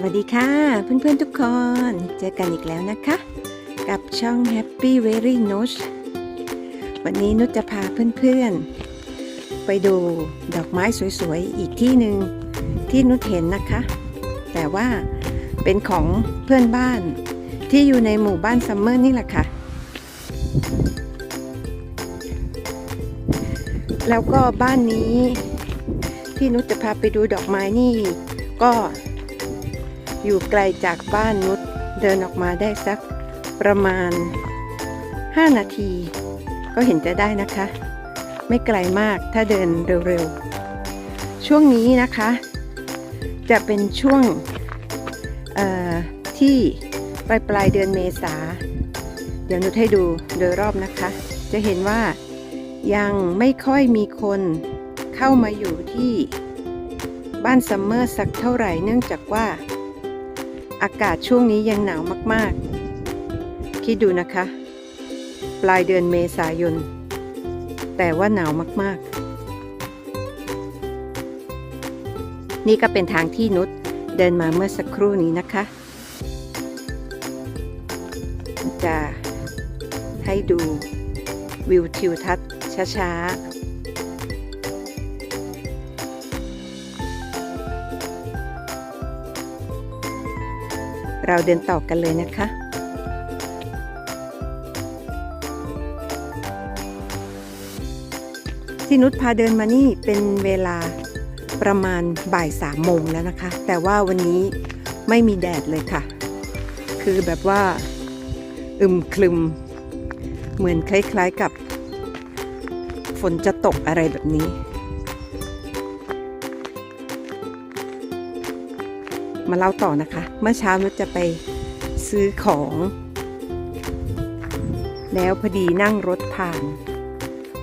สวัสดีค่ะ เพื่อนๆทุกคน เจอกันอีกแล้วนะคะ กับช่อง Happy Very n o t วันนี้นุชจะพาเพื่อนๆ ไปดูดอกไม้สวยๆ อีกที่หนึ่งที่นุชเห็นนะคะ แต่ว่าเป็นของเพื่อนบ้านที่อยู่ในหมู่บ้านซัมเมอร์นี่แหละค่ะ แล้วก็บ้านนี้ที่นุชจะพาไปดูดอกไม้นี่ก็ อยู่ไกลจากบ้านนุชเดินออกมาได้สักประมาณ 5 นาที ก็เห็นจะได้นะคะ ไม่ไกลมากถ้าเดินเร็วๆ ช่วงนี้นะคะ จะเป็นช่วงเอ่อที่ปลายปลายเดือนเมษา เดี๋ยวนุชให้ดูโดยรอบนะคะ จะเห็นว่ายังไม่ค่อยมีคนเข้ามาอยู่ที่บ้านซัมเมอร์สักเท่าไหร่เนื่องจากว่า อากาศช่วงนี้ยังหนาวมากๆ คิดดูนะคะ ปลายเดือนเมษายน แต่ว่าหนาวมากๆ นี่ก็เป็นทางที่นุชเดินมาเมื่อสักครู่นี้นะคะ จะให้ดูวิวทิวทัศน์ช้าๆ เราเดินต่อกันเลยนะคะ ที่นุชพาเดินมานี่เป็นเวลาประมาณบ่ายสามโมงแล้วนะคะ แต่ว่าวันนี้ไม่มีแดดเลยค่ะ คือแบบว่าอึมคลึม เหมือนคล้ายๆกับ ฝนจะตกอะไรแบบนี้ มาเล่าต่อนะคะ เมื่อเช้านุชจะไปซื้อของ แล้วพอดีนั่งรถผ่าน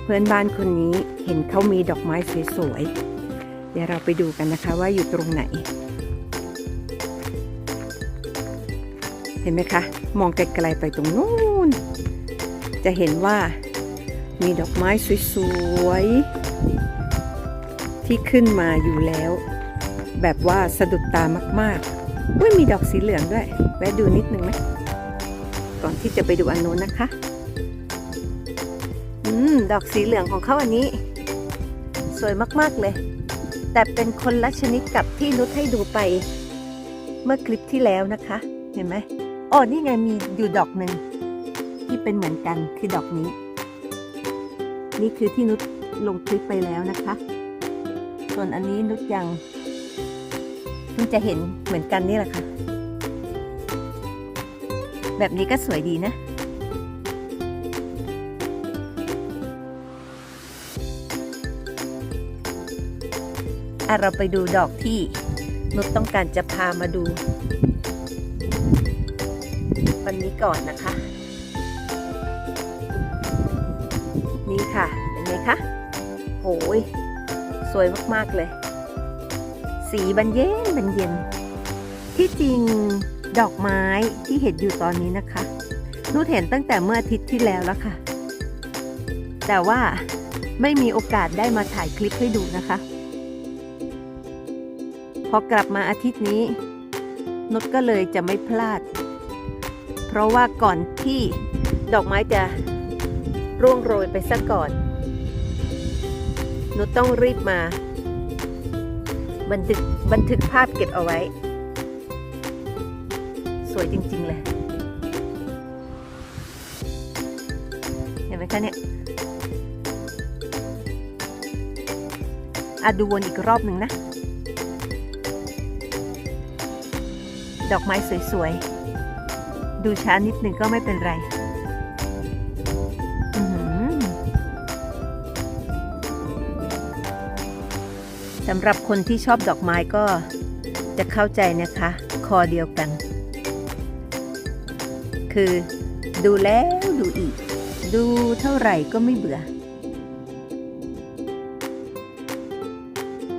เพื่อนบ้านคนนี้เห็นเขามีดอกไม้สวยๆ เดี๋ยวเราไปดูกันนะคะว่าอยู่ตรงไหน เห็นไหมคะ มองไกลๆไปตรงนู้น จะเห็นว่ามีดอกไม้สวยๆ ที่ขึ้นมาอยู่แล้ว แบบว่าสะดุดตามากๆอุ้ยมีดอกสีเหลืองด้วย แวะดูนิดนึงไหมก่อนที่จะไปดูอันนู้นนะคะ อืม ดอกสีเหลืองของเขาอันนี้ สวยมากๆเลย แต่เป็นคนละชนิดกับที่นุชให้ดูไป เมื่อคลิปที่แล้วนะคะ เห็นไหมอ๋อนี่ไงมีอยู่ดอกหนึ่งที่เป็นเหมือนกันคือดอกนี้ นี่คือที่นุชลงคลิปไปแล้วนะคะ ส่วนอันนี้นุชยัง เพิ่งจะเห็นเหมือนกันนี่แหละค่ะ แบบนี้ก็สวยดีนะ อะเราไปดูดอกที่นุชต้องการจะพามาดู วันนี้ก่อนนะคะ นี่ค่ะ เป็นไงคะโหยสวยมาก ๆ เลย สีบันเย็นบันเย็น ที่จริงดอกไม้ที่เห็นอยู่ตอนนี้นะคะนุชเห็นตั้งแต่เมื่ออาทิตย์ที่แล้วแล้วค่ะ แต่ว่าไม่มีโอกาสได้มาถ่ายคลิปให้ดูนะคะ พอกลับมาอาทิตย์นี้นุชก็เลยจะไม่พลาด เพราะว่าก่อนที่ดอกไม้จะร่วงโรยไปซะก่อนนุชต้องรีบมา บันทึกบันทึกภาพเก็บเอาไว้ สวยจริง ๆ เลย เห็นไหมคะเนี่ยอะดูวนอีกรอบหนึ่งนะ ดอกไม้สวย ๆ ดูช้านิดหนึ่งก็ไม่เป็นไร สำหรับคนที่ชอบดอกไม้ก็จะเข้าใจนะคะ คอเดียวกัน คือดูแล้วดูอีก ดูเท่าไหร่ก็ไม่เบื่อ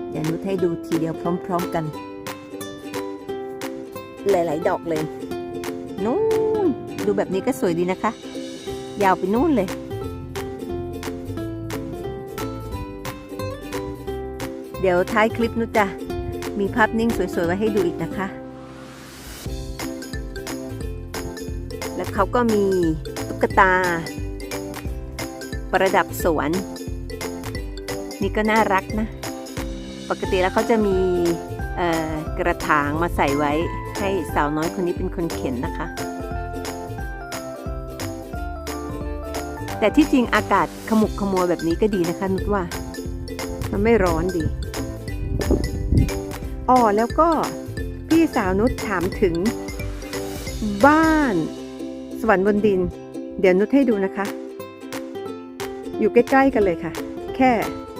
เดี๋ยวนุชให้ดูทีเดียวพร้อม ๆกัน หลายๆ ดอกเลย นู่นดูแบบนี้ก็สวยดีนะคะ ยาวไปนู่นเลย เดี๋ยวท้ายคลิปนุชจะมีภาพนิ่งสวยๆไว้ให้ดูอีกนะคะ แล้วเขาก็มีตุ๊กตา ประดับสวน นี่ก็น่ารักนะ ปกติแล้วเขาจะมีกระถางมาใส่ไว้ให้สาวน้อยคนนี้เป็นคนเข็นนะคะ แต่ที่จริงอากาศขมุกขมัวแบบนี้ก็ดีนะคะนุชว่า มันไม่ร้อนดี อ๋อแล้วก็พี่สาวนุชถามถึง บ้าน สวรรค์บนดิน เดี๋ยวนุชให้ดูนะคะ อยู่ใกล้ๆกันเลยค่ะ แค่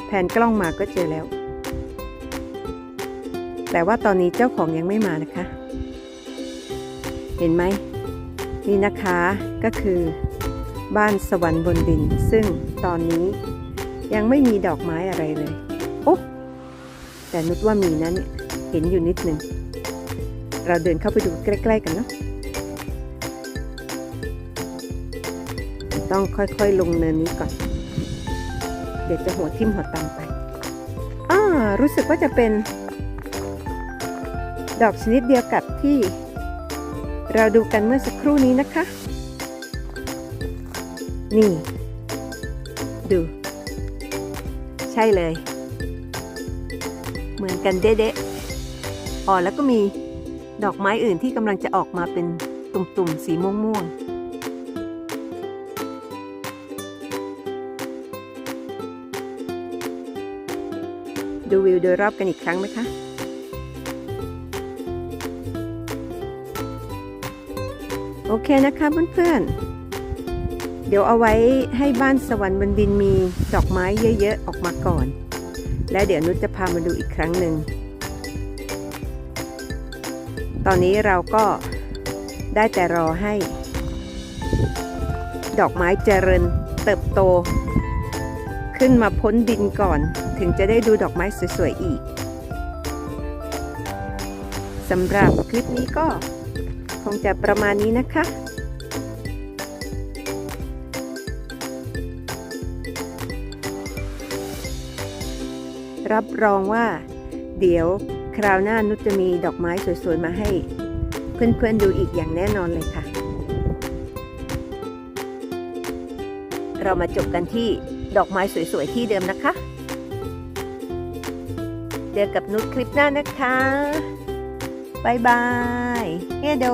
แผนกล้องมาก็เจอแล้ว แต่ว่าตอนนี้เจ้าของยังไม่มานะคะ เห็นไหมนี่นะคะก็คือบ้านสวรรค์บนดิน ซึ่งตอนนี้ยังไม่มีดอกไม้อะไรเลย แต่นุชว่ามีนะเนี่ยเห็นอยู่นิดหนึ่ง เราเดินเข้าไปดูใกล้ ๆ กันเนาะต้องค่อยๆลงเนินนี้ก่อน เดี๋ยวจะหัวทิ่มหัวตามไปอ่ารู้สึกว่าจะเป็น ดอกชนิดเดียวกับที่ เราดูกันเมื่อสักครู่นี้นะคะ นี่ ดู ใช่เลย เหมือนกันเด๊ะๆอ๋อแล้วก็มีดอกไม้อื่นที่กำลังจะออกมาเป็นตุ่มๆสีม่วงๆดูวิวโดยรอบกันอีกครั้งไหมคะ โอเคนะคะเพื่อนๆ เดี๋ยวเอาไว้ให้บ้านสวรรค์บนดินมีดอกไม้เยอะ ๆ ออกมาก่อน และเดี๋ยวนุชจะพามาดูอีกครั้งหนึ่ง ตอนนี้เราก็ได้แต่รอให้ ดอกไม้เจริญเติบโต ขึ้นมาพ้นดินก่อน ถึงจะได้ดูดอกไม้สวยๆอีกสำหรับคลิปนี้ก็คงจะประมาณนี้นะคะ รับรองว่า เดี๋ยวคราวหน้านุชจะมีดอกไม้สวยๆ มาให้ เพื่อนๆดูอีกอย่างแน่นอนเลยค่ะ เรามาจบกันที่ดอกไม้สวยๆ ที่เดิมนะคะ เจอกับนุชคลิปหน้านะคะบายบายเฮโด